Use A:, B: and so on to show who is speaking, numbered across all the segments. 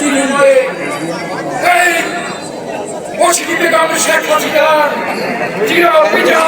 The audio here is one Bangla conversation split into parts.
A: বিনিময়ে এই মুশকিল বেগম শেখ হাসিনার চির বিজয়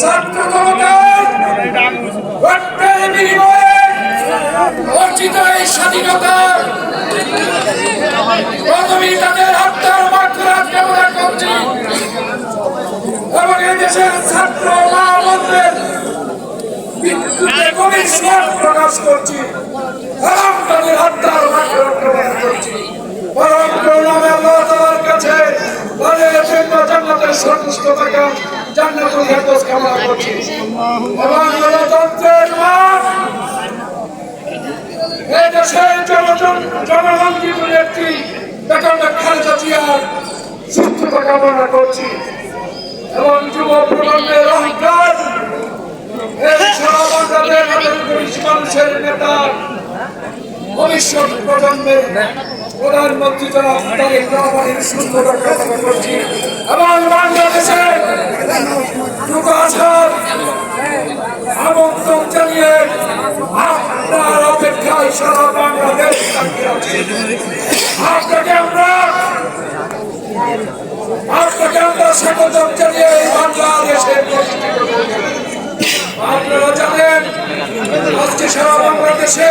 A: ছাত্র জনতার রক্তের বিনিময়ে অর্জিত এই স্বাধীনতা প্রথমেই তাদের হত্যার মাত্রা কামনা প্রকাশ করছি এবং তাদের হত্যার মাত্রা কামনা করছি পরম করুণাময় আল্লাহ তাআলার কাছে তাদের জন্য জান্নাতের সন্তুষ্ট থাকা জান্নাতুল ফেরদৌস কামনা করছি। এবং গণতন্ত্রের মাঠ এই দেশের জনগণ জনগণ কিন্তু একটি বেতন খালেদা জিয়ার সুস্থতা কামনা করছি। এবং যুব প্রজন্মের অহংকার মানুষের নেতা ভবিষ্যৎ প্রজন্মের প্রধানমন্ত্রী জনাব তারেক রহমানের সুস্থতা কামনা করছি এবং বাংলাদেশের আসার আমন্ত্রণ জানিয়ে আপনার অপেক্ষায় সারা বাংলাদেশ আপনাকে আমরা আপনাকে আমরা স্বাগত জানিয়ে আপনারা জানেন আজকে সারা বাংলাদেশে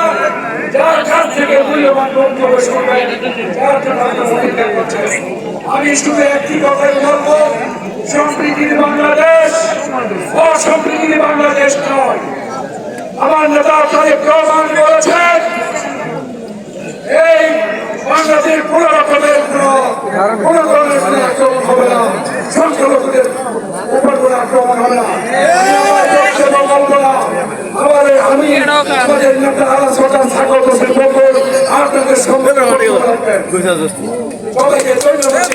A: যার কাছ থেকে মূল্যবান বক্তব্য শুনবেন তার জন্য আমরা অপেক্ষা করছি আমি শুধু একটি কথাই বলব, সম্প্রীতির বাংলাদেশ অসম্প্রীতির বাংলাদেশ নয়। আমার নেতা তারেক রহমান বলেছেন, এই বাংলাদেশ কোন রকমের কোন কোন ধরনের কোন আক্রমণ হবে না সংখ্যালঘুদের উপর কোন আক্রমণ হবে না আমি আমার বক্তব্য বলব না আমার এই আমি আমাদের নেতা হোসেন সাগর হোসেন বকুল আপনাদের সম্মেলন সবাইকে ধন্যবাদ।